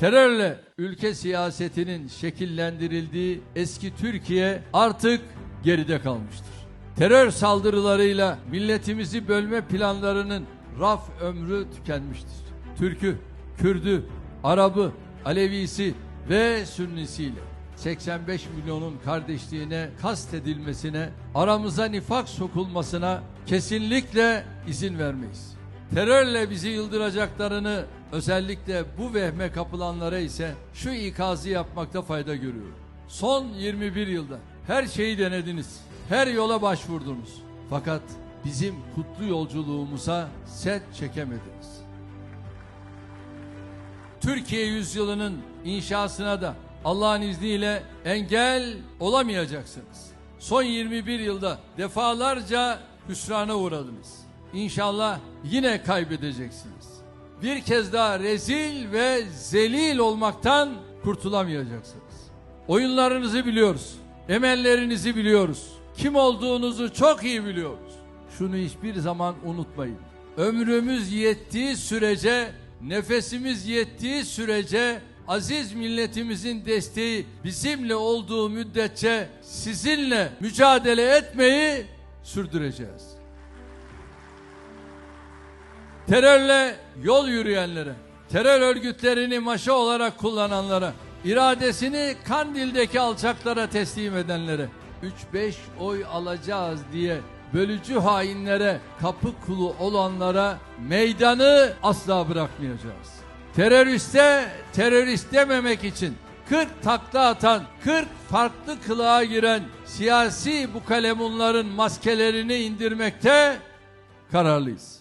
Terörle ülke siyasetinin şekillendirildiği eski Türkiye artık geride kalmıştır. Terör saldırılarıyla milletimizi bölme planlarının raf ömrü tükenmiştir. Türk'ü, Kürd'ü, Arap'ı, Alevisi ve Sünnisiyle 85 milyonun kardeşliğine kastedilmesine, aramıza nifak sokulmasına kesinlikle izin vermeyiz. Terörle bizi yıldıracaklarını özellikle bu vehme kapılanlara ise şu ikazı yapmakta fayda görüyorum. Son 21 yılda her şeyi denediniz, her yola başvurdunuz. Fakat bizim kutlu yolculuğumuza set çekemediniz. Türkiye yüzyılının inşasına da Allah'ın izniyle engel olamayacaksınız. Son 21 yılda defalarca hüsrana uğradınız. İnşallah yine kaybedeceksiniz. Bir kez daha rezil ve zelil olmaktan kurtulamayacaksınız. Oyunlarınızı biliyoruz. Emellerinizi biliyoruz. Kim olduğunuzu çok iyi biliyoruz. Şunu hiçbir zaman unutmayın. Ömrümüz yettiği sürece, nefesimiz yettiği sürece aziz milletimizin desteği bizimle olduğu müddetçe sizinle mücadele etmeyi sürdüreceğiz. Terörle yol yürüyenlere, terör örgütlerini maşa olarak kullananlara, iradesini Kandil'deki alçaklara teslim edenlere, 3-5 oy alacağız diye bölücü hainlere, kapı kulu olanlara meydanı asla bırakmayacağız. Teröriste terörist dememek için 40 takla atan, 40 farklı kılığa giren siyasi bu kalemunların maskelerini indirmekte kararlıyız.